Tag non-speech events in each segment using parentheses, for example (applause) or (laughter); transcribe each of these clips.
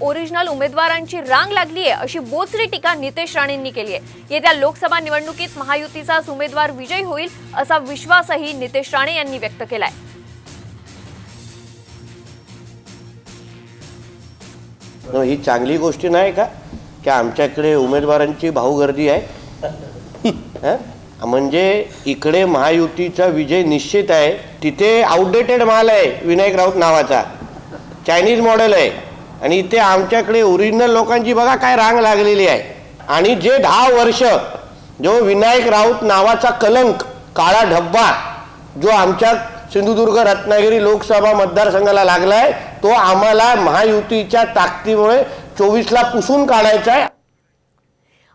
Original उमेदवारांची रांग लागली आहे अशी बोचरी टीका नितेश राणेंनी केली आहे. येत्या लोकसभा निवडणुकीत महायुतीचाच उमेदवार विजयी होईल असा विश्वासही नितेश राणे यांनी व्यक्त केलाय. ही चांगली गोष्ट नाही का? की आमच्याकडे उमेदवारांची भाऊगर्दी आहे? (laughs) म्हणजे इकडे महायुतीचा विजय निश्चित आहे तिथे आउटडेटेड माल आहे विनायक राऊत नावाचा. चायनीज मॉडेल आहे. आणि इथे आमच्याकडे ओरिजिनल लोकांची बघा काय रांग लागलेली आहे. आणि जे दहा वर्ष जो विनायक राऊत नावाचा कलंक काळा ढब्बा जो आमच्या सिंधुदुर्ग रत्नागिरी लोकसभा मतदारसंघाला लागलाय तो आम्हाला महायुतीच्या ताकदीमुळे चोवीसला पुसून काढायचा आहे.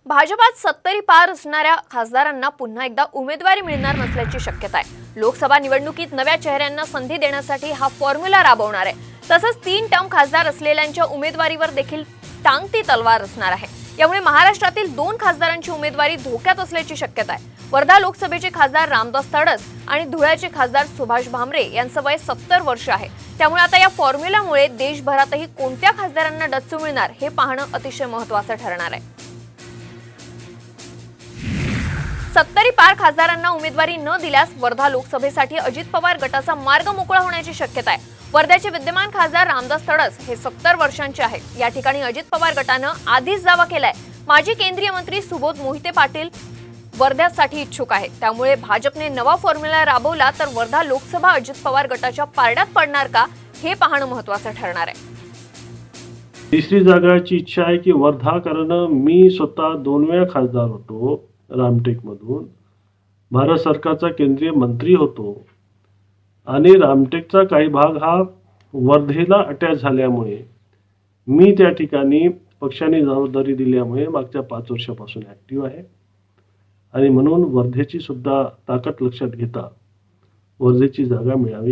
भाजपात सत्तरी पार असणाऱ्या खासदारांना पुन्हा एकदा उमेदवारी मिळणार नसल्याची शक्यता आहे. लोकसभा निवडणुकीत नव्या चेहऱ्यांना संधी देण्यासाठी हा फॉर्म्युला राबवणार आहे. तसंच तीन टर्म खासदार असलेल्यांच्या उमेदवारीवर देखील टांगती तलवार असणार आहे. यामुळे महाराष्ट्रातील दोन खासदारांची उमेदवारी धोक्यात असल्याची शक्यता आहे. वर्धा लोकसभेचे खासदार रामदास तडस आणि धुळ्याचे खासदार सुभाष भामरे यांचं वय सत्तर वर्ष आहे. त्यामुळे आता या फॉर्म्युल्यामुळे देशभरातही कोणत्या खासदारांना डच्चू मिळणार हे पाहणं अतिशय महत्वाचं ठरणार आहे. सत्तरी पार खासदारांना उमेदवारी न दिल्यास वर्धा लोकसभेसाठी अजित पवार गटाचा मार्ग मोकळा होण्याची शक्यता आहे वर्ध्याचे विद्यमान खासदार रामदास तडस हे सत्तर वर्षांचे आहेत. या ठिकाणी अजित पवार गटानं आधीच दावा केलाय. माजी केंद्रीय मंत्री सुबोध मोहिते पाटील वर्ध्यासाठी इच्छुक आहेत. त्यामुळे भाजपने नवा फॉर्म्युला राबवला तर वर्धा लोकसभा अजित पवार गटाच्या पारड्यात पडणार का हे पाहणं महत्वाचं ठरणार आहे. तिसरी जागाची इच्छा आहे की वर्धा कारण मी स्वतः दोन वेळा खासदार होतो. रामटेकमधून. भारत सरकारचा केंद्रीय मंत्री होतो. आणि रामटेकचा काही भाग हा वर्धेला अटॅच झाल्यामुळे मी त्या ठिकाणी पक्षाने जबाबदारी दिल्यामुळे मागच्या पाच वर्षापासून ॲक्टिव्ह आहे. आणि म्हणून वर्धेची सुद्धा ताकद लक्षात घेता वर्धेची जागा मिळावी